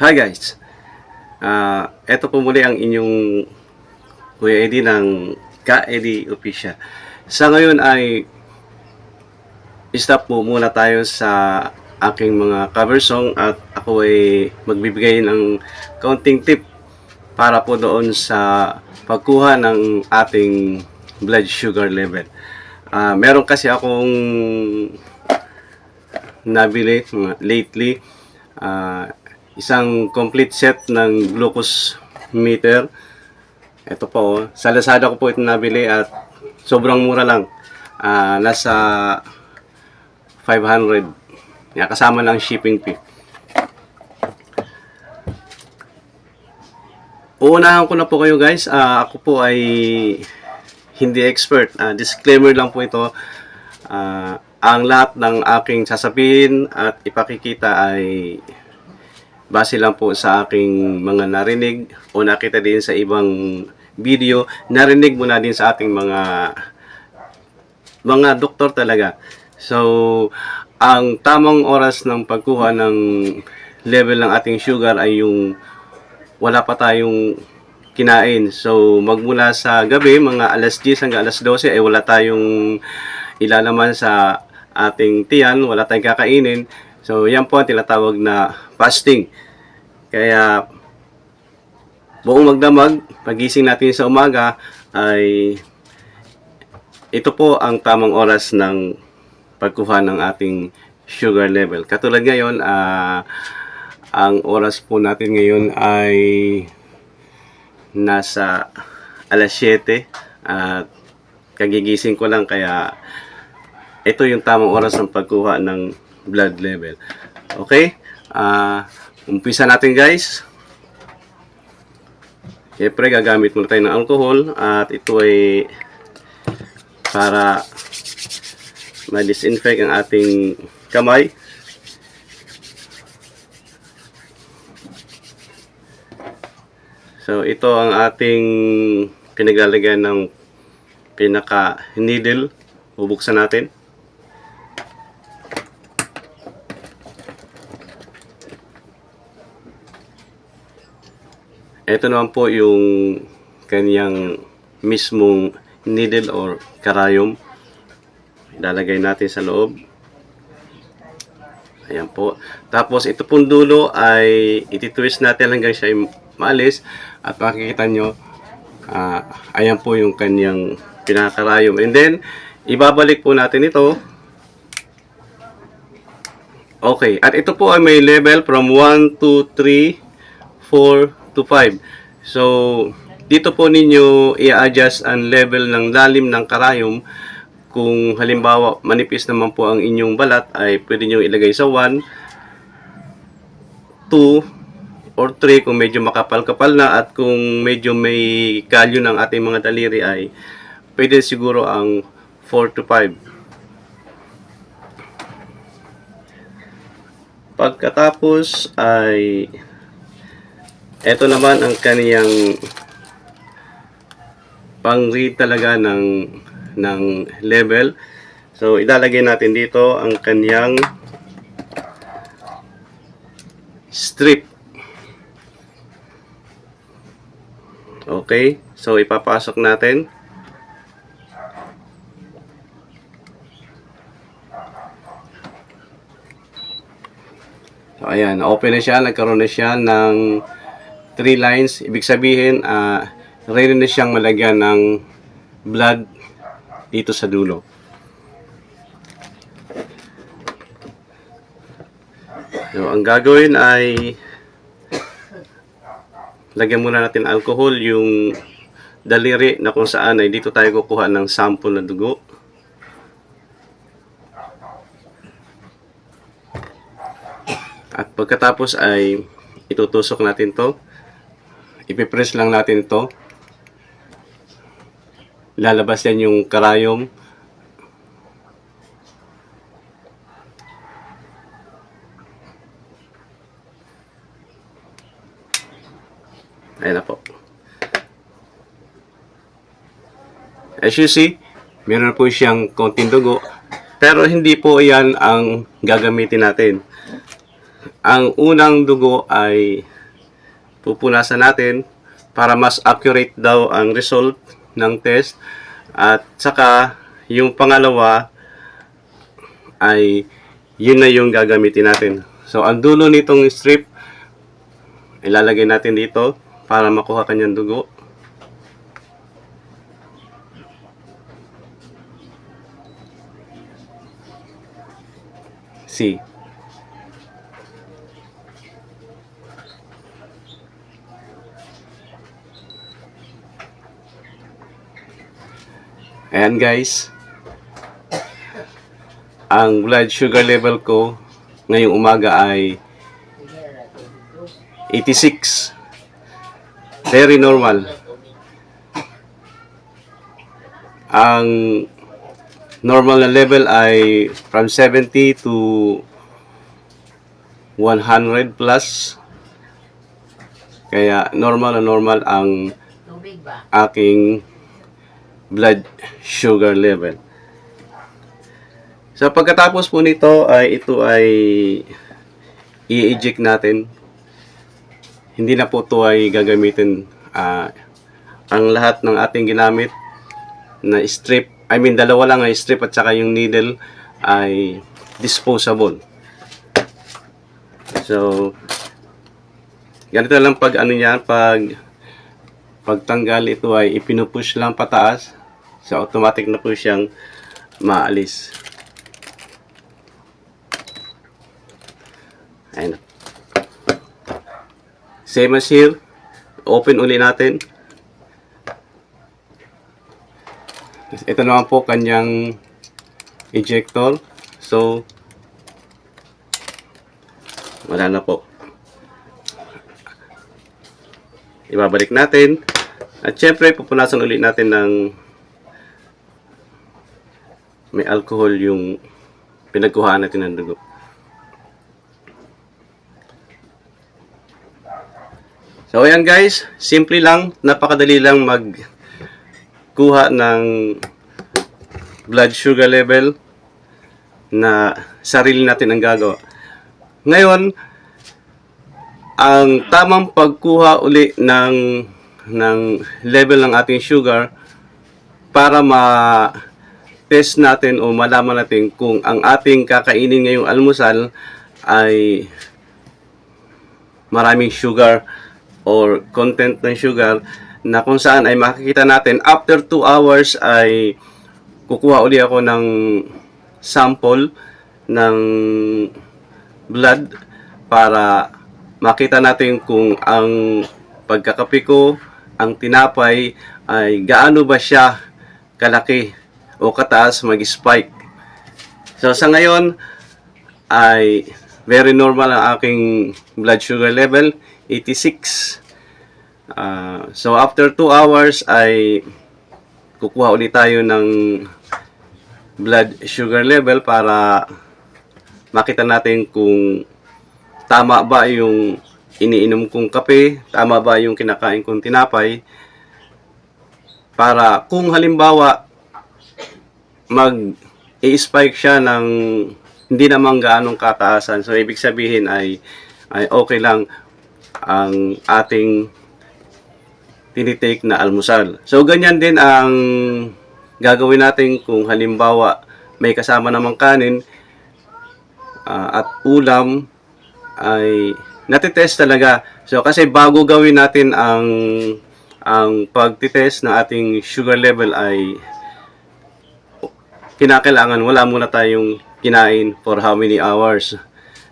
Hi guys! Ah, ito po muli ang inyong Kuya Eddie ng Ka Eddie Official. Sa ngayon ay stop po muna tayo sa aking mga cover song at ako ay magbibigay ng counting tip para po doon sa pagkuha ng ating blood sugar level. Ah, meron kasi akong nabili lately ah, isang complete set ng glucose meter. Ito po oh. sa Lazada ko po ito nabili at sobrang mura lang. Ah, nasa 500 Yan, kasama ng shipping fee. Uunahan ko na po kayo guys. Ah, ako po ay hindi expert. Ah, disclaimer lang po ito. Ah, ang lahat ng aking sasabihin at ipakikita ay base lang po sa aking mga narinig o nakita din sa ibang video, narinig mo na din sa ating mga mga doktor talaga. So, ang tamang oras ng pagkuha ng level ng ating sugar ay yung wala pa tayong kinain. So, magmula sa gabi, mga alas 10 hanggang alas 12, ay wala tayong ilalaman sa ating tiyan, wala tayong kakainin. So, yan po ang tinatawag na fasting. Kaya, buong magdamag, pagising natin sa umaga, ay ito po ang tamang oras ng pagkuha ng ating sugar level. Katulad ngayon, ah, ang oras po natin ngayon ay nasa alas 7 at kagigising ko lang kaya ito yung tamang oras ng pagkuha ng blood level. Okay? Ah, umpisa natin guys. Siyempre, gagamit muna tayo ng alcohol at ito ay para ma-disinfect ang ating kamay. So, ito ang ating pinaglalagyan ng pinaka needle. Bubuksan natin. Ito naman po yung kanyang mismong needle or karayom. Ilalagay natin sa loob. Ayan po. Tapos ito pong dulo ay ititwist natin hanggang siya maalis. At makikita nyo, ah, ayan po yung kanyang pinakarayom. And then, ibabalik po natin ito. Okay. At ito po ay may level from 1, 2, 3, 4 to 5. So, dito po ninyo i-adjust ang level ng lalim ng karayom. Kung halimbawa manipis naman po ang inyong balat ay pwede nyo ilagay sa 1, 2, or 3 kung medyo makapal-kapal na at kung medyo may kalyo ng ating mga daliri ay pwede siguro ang 4 to 5. Pagkatapos ay ito naman ang kaniyang pang-read talaga ng ng level. So ilalagay natin dito ang kaniyang strip. Okay? So ipapasok natin. So ayan, open na siya, nagkaroon na siya ng 3 lines. Ibig sabihin, ah ready na siyang malagyan ng blood dito sa dulo. So, ang gagawin ay lagyan muna natin alcohol yung daliri na kung saan ay dito tayo kukuha ng sample na dugo. At pagkatapos ay itutusok natin to. Ipipress lang natin to. Lalabas yan yung karayom. Ayan na po. As you see, meron po siyang konting dugo. Pero hindi po yan ang gagamitin natin. ang unang dugo ay pupunasan natin para mas accurate daw ang result ng test. At saka, yung pangalawa ay yun na yung gagamitin natin. So, ang dulo nitong strip, ilalagay natin dito para makuha kanyang dugo. C. Ayan guys. Ang blood sugar level ko ngayong umaga ay 86. Very normal. Ang normal na level ay from 70 to 100 plus. Kaya normal na normal ang aking blood sugar level. Sa pagkatapos po nito ay ito ay i-eject natin. Hindi na po ito ay gagamitin ah, ang lahat ng ating ginamit na strip, I mean dalawa lang ay strip at saka yung needle ay disposable. So, ganito lang pag ano niya, pag pagtanggal ito ay ipinupush lang pataas so automatic na po siyang maalis. Ayun same as here. Open uli natin. Ito naman po kanyang ejector. So wala na po. Ibabalik natin. At syempre, pupunasan ulit natin ng may alcohol yung pinagkuhaan natin ng dugo. So, ayan guys. Simple lang. Napakadali lang mag kuha ng blood sugar level na sarili natin ang gagawa. Ngayon, ang tamang pagkuha uli ng ng level ng ating sugar para ma test natin o malaman natin kung ang ating kakainin ngayong almusal ay maraming sugar or content ng sugar na kung saan ay makikita natin after 2 hours ay kukuha uli ako ng sample ng blood para makita natin kung ang pagkakape ko, ang tinapay ay gaano ba siya kalaki o kataas mag-spike. So sa ngayon ay very normal ang aking blood sugar level, 86. Ah, so after 2 hours ay kukuha ulit tayo ng blood sugar level para makita natin kung tama ba yung iniinom kong kape, tama ba yung kinakain kong tinapay, para kung halimbawa mag i-spike siya ng hindi naman gaanong kataasan. So, ibig sabihin ay, ay okay lang ang ating tinitake na almusal. So, ganyan din ang gagawin natin kung halimbawa may kasama namang kanin ah, at ulam ay natitest talaga. So kasi bago gawin natin ang ang pagtitest ng ating sugar level ay kinakailangan wala muna tayong kinain for how many hours.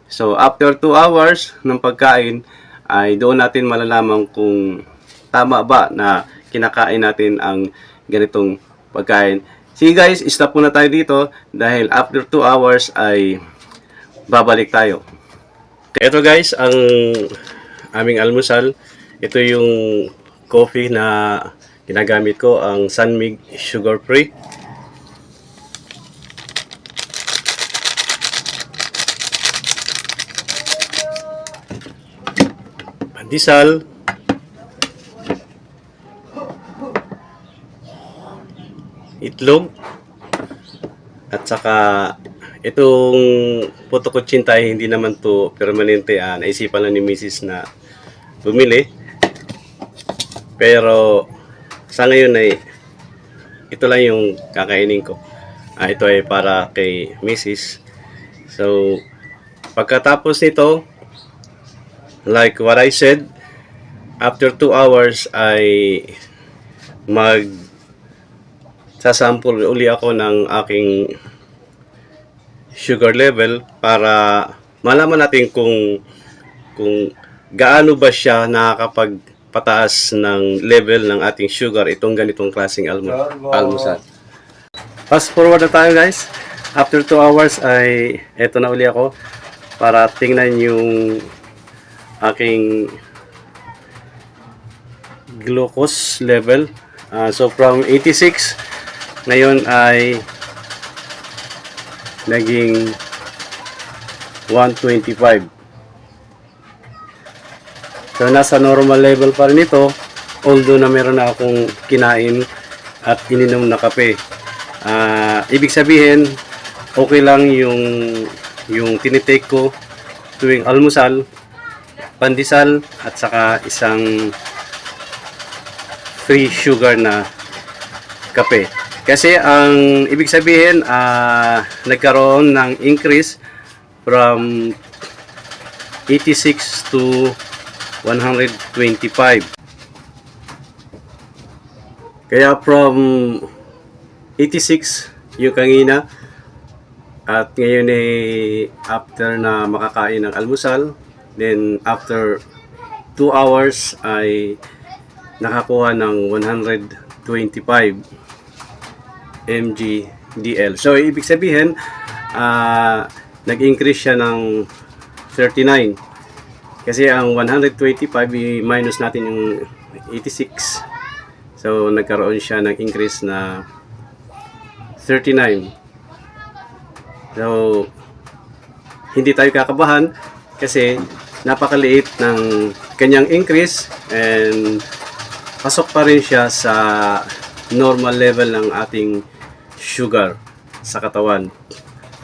So after 2 hours ng pagkain ay doon natin malalaman kung tama ba na kinakain natin ang ganitong pagkain. Sige guys, stop muna tayo dito dahil after 2 hours ay babalik tayo. Ito guys, ang aming almusal. Ito yung coffee na ginagamit ko, ang Sunmig Sugar Free. Pandesal. Itlog. At saka itong puto kutsintay hindi naman to permanente. Ah, naisipan lang ni Mrs. na bumili. Pero sa ngayon ay ito lang yung kakainin ko. Ah, ito ay para kay Mrs. So, pagkatapos nito, like what I said, after 2 hours ay mag sasample uli ako ng aking sugar level para malaman natin kung kung gaano ba siya nakakapagpataas ng level ng ating sugar itong ganitong klaseng almu almusal. Fast forward na tayo guys. After 2 hours ay eto na uli ako para tingnan yung aking glucose level. Ah, so from 86 ngayon ay naging 125. So nasa normal level pa rin ito although na meron na akong kinain at ininom na kape. Ah, ibig sabihin okay lang yung yung tinitake ko tuwing almusal, pandesal at saka isang free sugar na kape. Kasi ang ibig sabihin, ah, nagkaroon ng increase from 86 to 125. Kaya from 86 yung kanina at ngayon ay after na makakain ng almusal, then after 2 hours ay nakakuha ng 125 mg DL. So, ibig sabihin, ah, nag-increase siya ng 39. Kasi ang 125, i-minus natin yung 86. So, nagkaroon siya ng increase na 39. So, hindi tayo kakabahan kasi napakaliit ng kanyang increase and pasok pa rin siya sa normal level ng ating sugar sa katawan.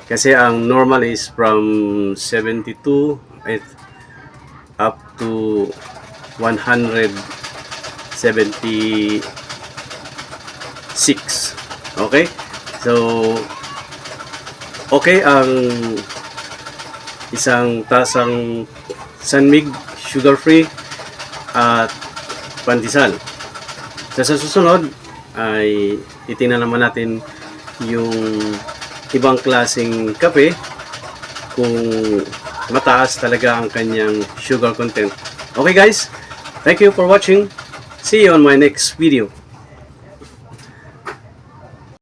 Kasi ang normal is from 72 it, up to 176. Okay? So, okay ang isang tasang sanmig sugar free at pandesal. So, sa susunod ay titingnan naman natin yung ibang klaseng kape kung mataas talaga ang kanyang sugar content. Okay guys, thank you for watching. See you on my next video.